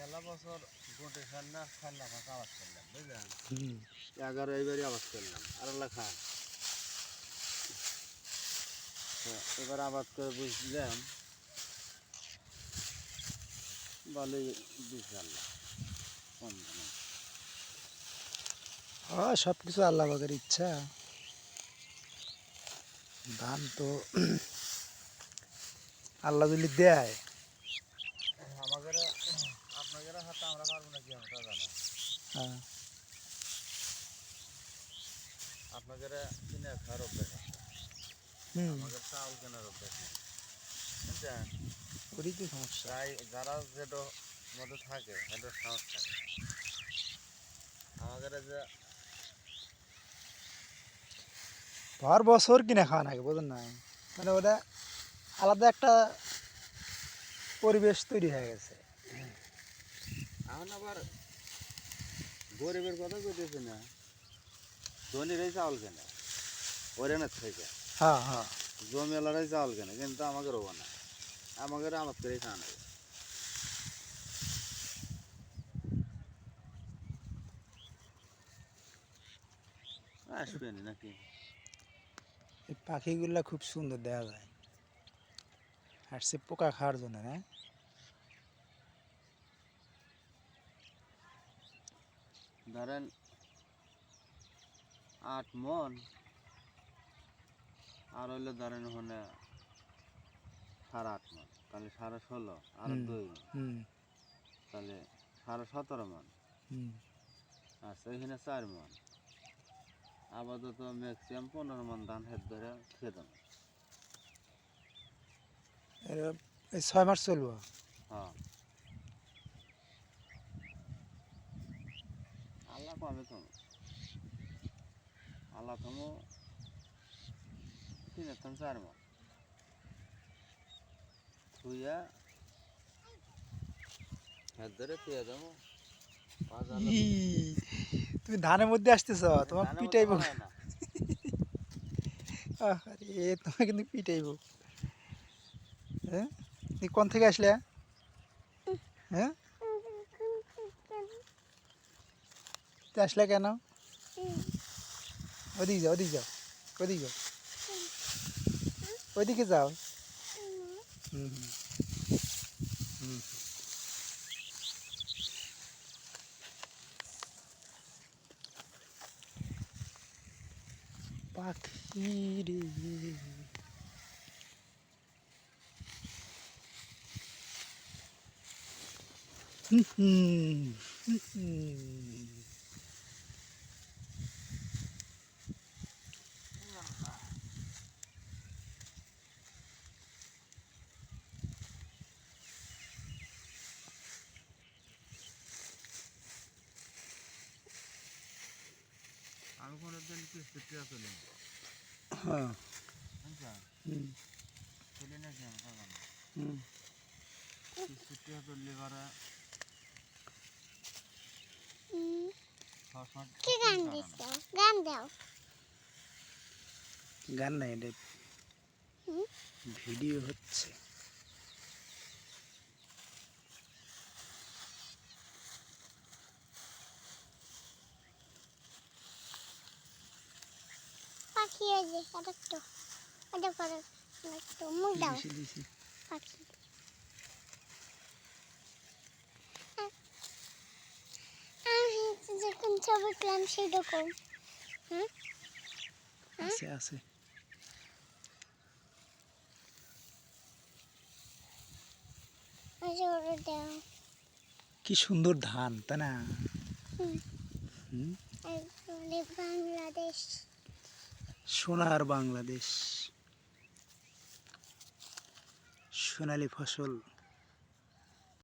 আলা বছর গোটে সান্না সান্না ফাঁকা আবাদ করলাম বুঝলেন? এগারো করলাম আর খান এবার আবাদ করে বুঝলাম বলে দিচ্ছে আল্লাহ কম হ্যাঁ সব কিছু আল্লাহ বাগের ইচ্ছা। ধান তো আল্লাহ যদি দেয় আমাদের আপনাদের হাতে আমরা পারব না কি আমরা তা জানো হ্যাঁ। আপনাদের কিনে খাওয়ার অভ্যাস হুম। আমাদের চাউল কেনার অভ্যাস নেই বুঝছেন? ওরই তো সমস্যা। যারা যেটা মধ্যে থাকে এটা সাহস থাকে। আমাদের এই যে ভর বছর কিনে খাওয়া নাকি বোঝেন না? মানে ওটা আলাদা একটা পরিবেশ তৈরি হয়ে গেছে। এখন আবার গরিবের কথা কইতেছে না। ধনীরাই চাউল কেনে ওরেনের থেকে। হ্যাঁ হ্যাঁ। জমিওয়ালারাই চাউল কেনে কিন্তু আমাকে রোবো না। আমাকে আমার নেবে আসবেন নাকি? এই পাখিগুলা খুব সুন্দর দেখা যায়। আর সে পোকা খাওয়ার জন্য না? ধরেন আট মন আর হইলে ধরেন ওখানে সাড়ে আট মন তাহলে সাড়ে ষোলো আর দুই মন। তাহলে সাড়ে সতেরো মন। আচ্ছা এখানে চার মন। আপাতত ম্যাক্সিমাম পনেরো মন ধান হেড ধরে খেয়ে এই ছয় মাস চলবো হ্যাঁ আল্লাহ পাবে তুমি আল্লাহ তুমি তিনের থান চার মন থুইয়া তুমি ধানের মধ্যে আসতেছ? তোমার ধানের মতো পিটাইব। হয়। এ তোমার কিন্তু পিটাইব। হ্যাঁ? তুমি কোন থেকে আসলে? হ্যাঁ? তুই আসলে কেন ওদিকে যাও ওদিকে যাও ওদিকে যাও ওইদিকে যাও। হুম পাখি রে হুম হুম হুম হুম। আমি কোনোদিন কিস্তিটা চলি না হ্যাঁ বুঝছেন হুম চলি না কি আমি খাব না হুম কিস্তিটা চললে পারে সবসময় দাও। গান নাই এটা ভিডিও হচ্ছে। পাখি ওই যে আরেকটু ওটা করো একটু মুখ দাও। দিছি, দিছি। পাখি। আমি যখন ছবি পেলাম সেরকম। হুম? আছে কি সুন্দর ধান তাই না? বাংলাদেশ। সোনার বাংলাদেশ সোনালি ফসল।